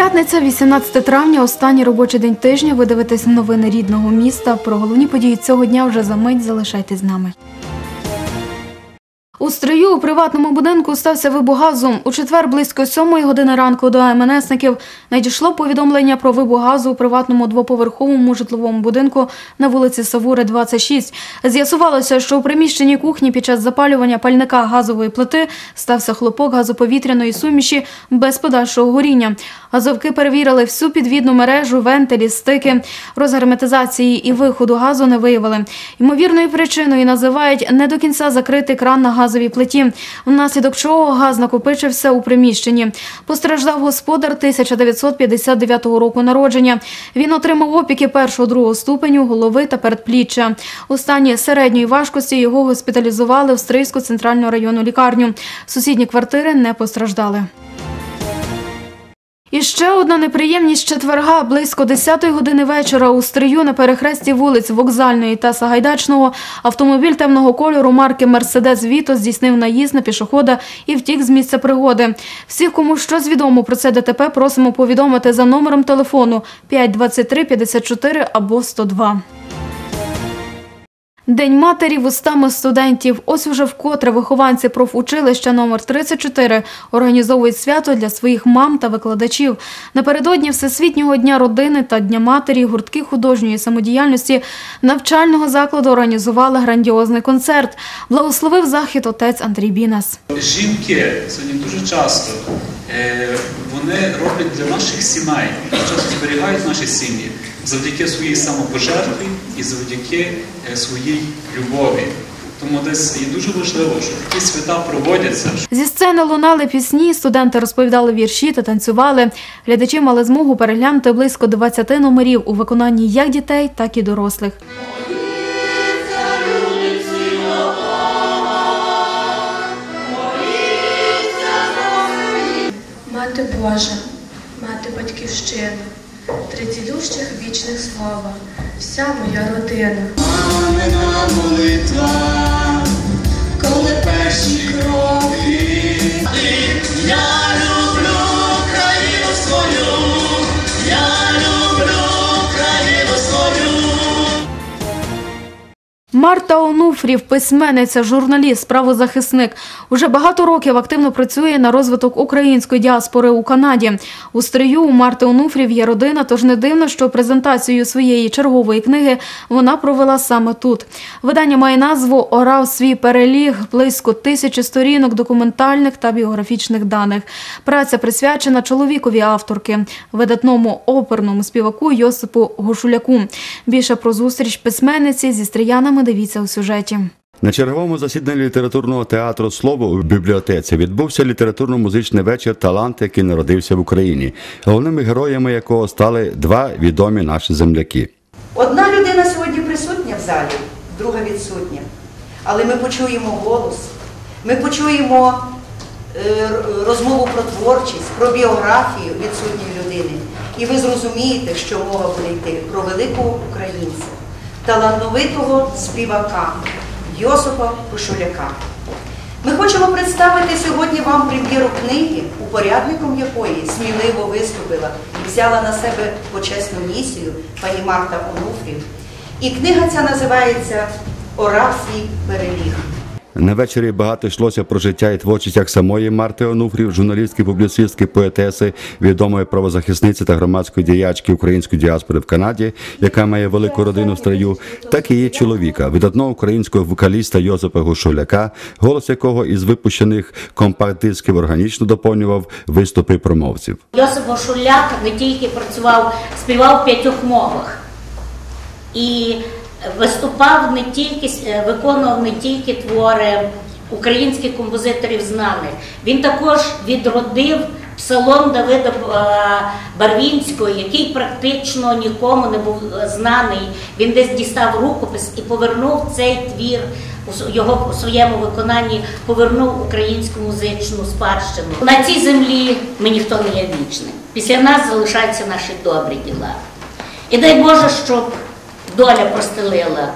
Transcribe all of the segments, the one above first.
П'ятниця, 18 травня, останній робочий день тижня. Ви дивитесь новини рідного міста. Про головні події цього дня вже за мить залишайтесь з нами. У стрию у приватному будинку стався вибух газу. У четвер близько сьомої години ранку до МНСників надійшло повідомлення про вибух газу у приватному двоповерховому житловому будинку на вулиці Савури, 26. З'ясувалося, що у приміщенні кухні під час запалювання пальника газової плити стався хлопок газоповітряної суміші без подальшого горіння. Газовки перевірили всю підвідну мережу, вентилі, стики. Розгерметизації і виходу газу не виявили. Ймовірною причиною називають не до кінця закритий кран на газовій плиті, внаслідок чого газ накопичився у приміщенні. Постраждав господар 1959 року народження. Він отримав опіки першого-другого ступеню, голови та передпліччя. У стані середньої важкості його госпіталізували в Стрийську центральну районну лікарню. Сусідні квартири не постраждали. І ще одна неприємність четверга. Близько 10-ї години вечора у Стрию на перехресті вулиць Вокзальної та Сагайдачного автомобіль темного кольору марки «Мерседес Віто» здійснив наїзд на пішохода і втік з місця пригоди. Всіх, кому щось відомо про це ДТП, просимо повідомити за номером телефону 523 54 або 102. День матері вустами студентів. Ось уже вкотре вихованці профучилища номер 34 організовують свято для своїх мам та викладачів. Напередодні Всесвітнього дня родини та Дня матері гуртки художньої самодіяльності навчального закладу організували грандіозний концерт. Благословив захід отець Андрій Бінас. Жінки сьогодні дуже часто е, вони роблять для наших сімей, часто зберігають наші сім'ї завдяки своїй самопожертві і завдяки е, своїй любові. Тому десь є дуже важливо, що такі свята проводяться. Зі сцени лунали пісні, студенти розповідали вірші та танцювали. Глядачі мали змогу переглянути близько 20 номерів у виконанні як дітей, так і дорослих. Мати Божа, мати батьківщина, три цілющих вічних слова, вся моя родина. Мамина молитва, коли перші кроки. Я люблю країну свою, я люблю країну свою. Марта Онуфрів, письменниця, журналіст, правозахисник. Уже багато років активно працює на розвиток української діаспори у Канаді. У стрию у Марти Онуфрів є родина, тож не дивно, що презентацію своєї чергової книги вона провела саме тут. Видання має назву Орав свій переліг, близько тисячі сторінок документальних та біографічних даних. Праця присвячена чоловікові авторки, видатному оперному співаку Йосипу Гошуляку. Більше про зустріч письменниці зі стріянами дивіться у сюжеті. На черговому засіданні літературного театру Слово у бібліотеці відбувся літературно-музичний вечір Талант, який народився в Україні, головними героями якого стали два відомі наші земляки. Одна людина сьогодні присутня в залі, друга відсутня. Але ми почуємо голос, ми почуємо е, розмову про творчість, про біографію відсутньої людини. І ви зрозумієте, що мова буде йти про великого українця, талановитого співака Йосипа Кошуляка. Ми хочемо представити сьогодні вам прем'єру книги, упорядником якої сміливо виступила і взяла на себе почесну місію пані Марта Онуфрів. І книга ця називається Орав свій переліг. На вечорі багато йшлося про життя і творчість як самої Марти Онуфрів, журналістки, публіцистки, поетеси, відомої правозахисниці та громадської діячки української діаспори в Канаді, яка має велику родину в строю, так і її чоловіка, видатного українського вокаліста Йозепа Гушуляка, голос якого із випущених компакт-дисків органічно доповнював виступи промовців. Йосип Гошуляк не тільки працював, співав в п'ятьох мовах і виступав не тільки, е, виконував не тільки твори українських композиторів знаних. Він також відродив псалом Давида е, Барвінського, який практично нікому не був знаний. Він десь дістав рукопис і повернув цей твір. Його у своєму виконанні повернув українську музичну спадщину. На цій землі ми ніхто не є вічним. Після нас залишаються наші добрі діла. І дай Боже, щоб доля простелила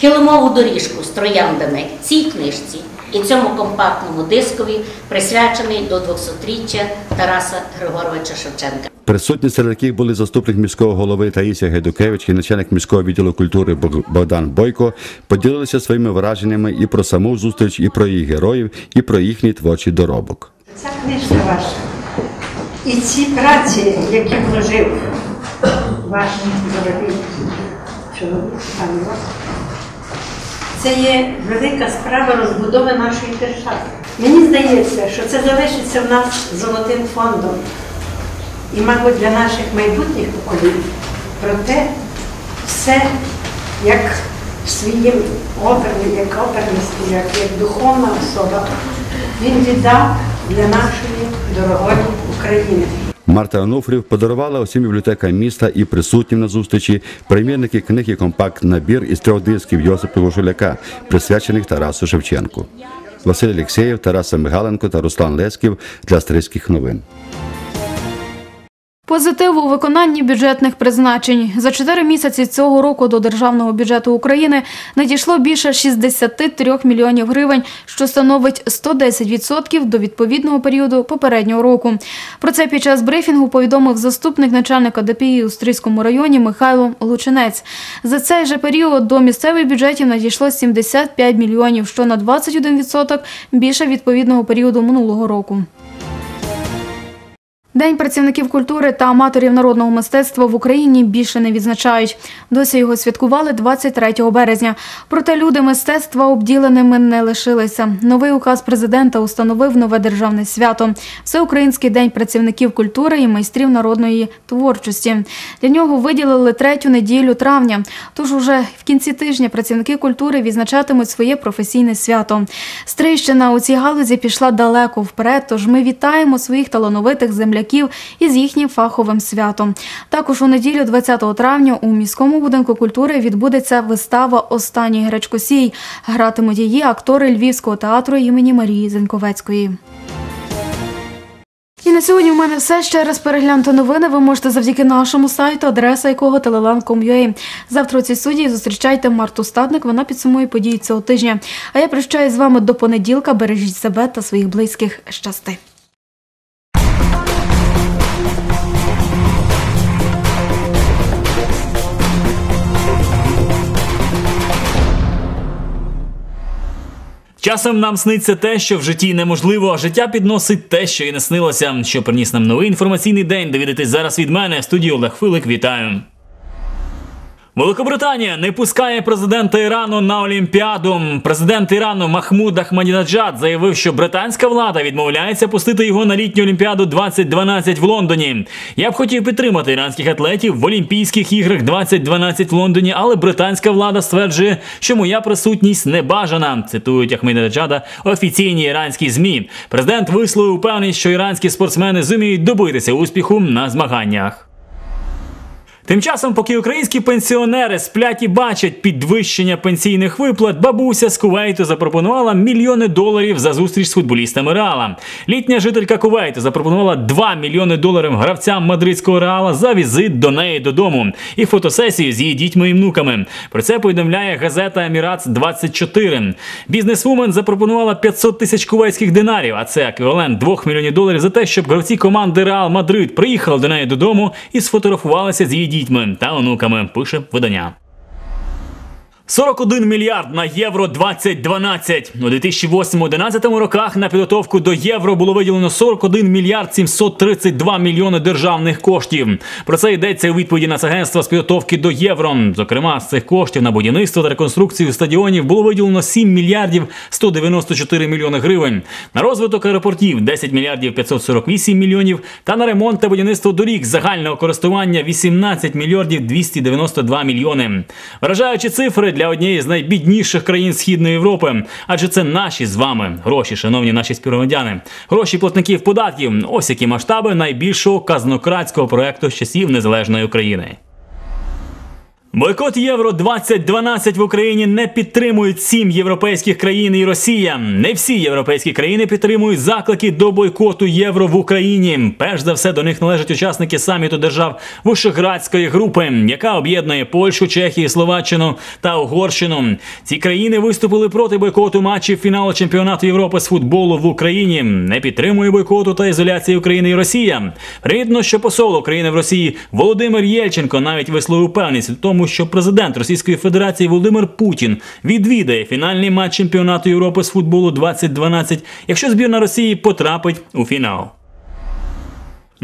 килимову доріжку з трояндами цій книжці і цьому компактному дискові присвячений до 200-річчя Тараса Григоровича Шевченка. Присутні серед яких були заступник міського голови Таїсія Гайдукевич і начальник міського відділу культури Бог- Богдан Бойко поділилися своїми враженнями і про саму зустріч, і про її героїв, і про їхній творчий доробок. Ця книжка ваша і ці праці, які вложив ваш дорогий чоловік, Іван, це є велика справа розбудови нашої держави. Мені здається, що це залишиться в нас золотим фондом. І, мабуть, для наших майбутніх поколінь. Проте все як своїм оперним, як оперний співак, як духовна особа, він віддав для нашої дорогої України. Марта Онуфрів подарувала усім бібліотекам міста і присутнім на зустрічі примірники книг і компакт-набір із трьох дисків Йосипа Гошуляка, присвячених Тарасу Шевченку. Василь Олексєєв, Тараса Мигаленко та Руслан Леськів для Стрийських новин. Позитив у виконанні бюджетних призначень за чотири місяці цього року до державного бюджету України надійшло більше 63 мільйонів гривень, що становить 110% до відповідного періоду попереднього року. Про це під час брифінгу повідомив заступник начальника ДПІ у Стрийському районі Михайло Лучинець. За цей же період до місцевих бюджетів надійшло 75 мільйонів, що на 21% більше відповідного періоду минулого року. День працівників культури та аматорів народного мистецтва в Україні більше не відзначають. Досі його святкували 23 березня. Проте люди мистецтва обділеними не лишилися. Новий указ президента установив нове державне свято Всеукраїнський день працівників культури і майстрів народної творчості. Для нього виділили третю неділю травня. Тож уже в кінці тижня працівники культури відзначатимуть своє професійне свято. Стрийщина у цій галузі пішла далеко вперед. Тож ми вітаємо своїх талановитих земляків із їхнім фаховим святом. Також у неділю, 20 травня, у міському будинку культури відбудеться вистава Останній гречкосій. Гратимуть її актори Львівського театру імені Марії Зеньковецької. І на сьогодні у мене все. Ще раз переглянути новини ви можете завдяки нашому сайту, адреса якого telelan.com.ua. Завтра у цій студії зустрічайте Марту Стадник. Вона підсумує події цього тижня. А я прощаюсь з вами до понеділка. Бережіть себе та своїх близьких. Щасти. Часом нам сниться те, що в житті неможливо, а життя підносить те, що і не снилося. Що приніс нам новий інформаційний день. Довідатись зараз від мене. Студію Олег Филик. Вітаю. Великобританія не пускає президента Ірану на Олімпіаду. Президент Ірану Махмуд Ахмадінаджад заявив, що британська влада відмовляється пустити його на літню Олімпіаду 2012 в Лондоні. Я б хотів підтримати іранських атлетів в Олімпійських іграх 2012 в Лондоні, але британська влада стверджує, що моя присутність не бажана. Цитують Ахмадінаджада офіційні іранські змі. Президент висловив упевненість, що іранські спортсмени зуміють добитися успіху на змаганнях. Тим часом, поки українські пенсіонери сплять і бачать підвищення пенсійних виплат, бабуся з Кувейту запропонувала мільйони доларів за зустріч з футболістами Реала. Літня жителька Кувейту запропонувала 2 мільйони доларів гравцям мадридського Реала за візит до неї додому і фотосесію з її дітьми і внуками. Про це повідомляє газета Емірац 24 Бізнесвумен запропонувала 500 тисяч кувейтських динарів, а це еквівалент 2 мільйонів доларів за те, щоб гравці команди Реал Мадрид приїхали до неї додому і сфотографувалися з її дітьми та онуками. Пише видання. 41 мільярд на євро 2012. У 2008-2011 роках на підготовку до євро було виділено 41 мільярд 732 мільйони державних коштів. Про це йдеться у відповіді на агентство з підготовки до євро. Зокрема, з цих коштів на будівництво та реконструкцію стадіонів було виділено 7 мільярдів 194 мільйони гривень. На розвиток аеропортів 10 мільярдів 548 мільйонів. Та на ремонт та будівництво доріг загального користування 18 мільярдів 292 мільйони. Вражаючі цифри для однієї з найбідніших країн Східної Європи, адже це наші з вами гроші, шановні наші співгромадяни. Гроші платників податків. Ось які масштаби найбільшого казнократського проекту з часів незалежної України. Бойкот Євро 2012 в Україні не підтримують сім європейських країн і Росія. Не всі європейські країни підтримують заклики до бойкоту євро в Україні. Перш за все до них належать учасники саміту держав Вишеградської групи, яка об'єднує Польщу, Чехію, Словаччину та Угорщину. Ці країни виступили проти бойкоту матчів фіналу чемпіонату Європи з футболу в Україні. Не підтримує бойкоту та ізоляції України і Росія. Привідно, що посол України в Росії Володимир Єльченко навіть висловив певність у тому, що президент Російської Федерації Володимир Путін відвідає фінальний матч чемпіонату Європи з футболу 2012, якщо збірна Росії потрапить у фінал.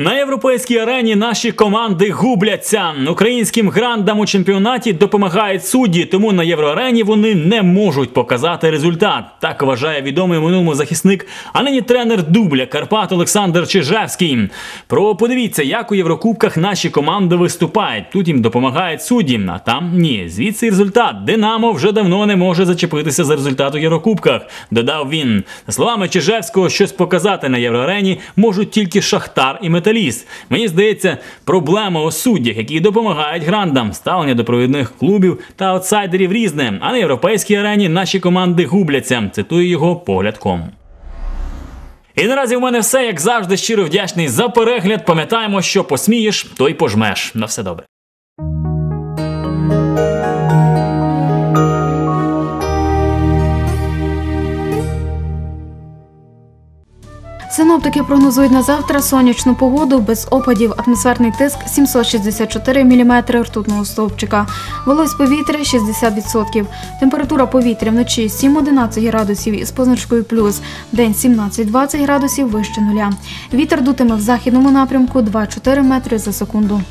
На європейській арені наші команди губляться. Українським грандам у чемпіонаті допомагають судді, тому на євроарені вони не можуть показати результат. Так вважає відомий минулому захисник, а нині тренер дубля Карпат Олександр Чижевський. Про подивіться, як у Єврокубках наші команди виступають. Тут їм допомагають судді, а там ні. Звідси результат. Динамо вже давно не може зачепитися за результат у Єврокубках. Додав він. За словами Чижевського, щось показати на євроарені можуть тільки Шахтар і Металіст. Мені здається, проблема у суддях, які допомагають грандам, ставлення до провідних клубів та аутсайдерів різне. А на європейській арені наші команди губляться. Цитую його поглядком. І наразі в мене все, як завжди, щиро вдячний за перегляд. Пам'ятаємо, що посмієш, то й пожмеш. На все добре. Синоптики прогнозують на завтра сонячну погоду без опадів, атмосферний тиск 764 мм ртутного стовпчика, вологість повітря 60%, температура повітря вночі 7-11 градусів із позначкою плюс, день 17-20 градусів вище нуля. Вітер дутиме в західному напрямку 2-4 метри за секунду.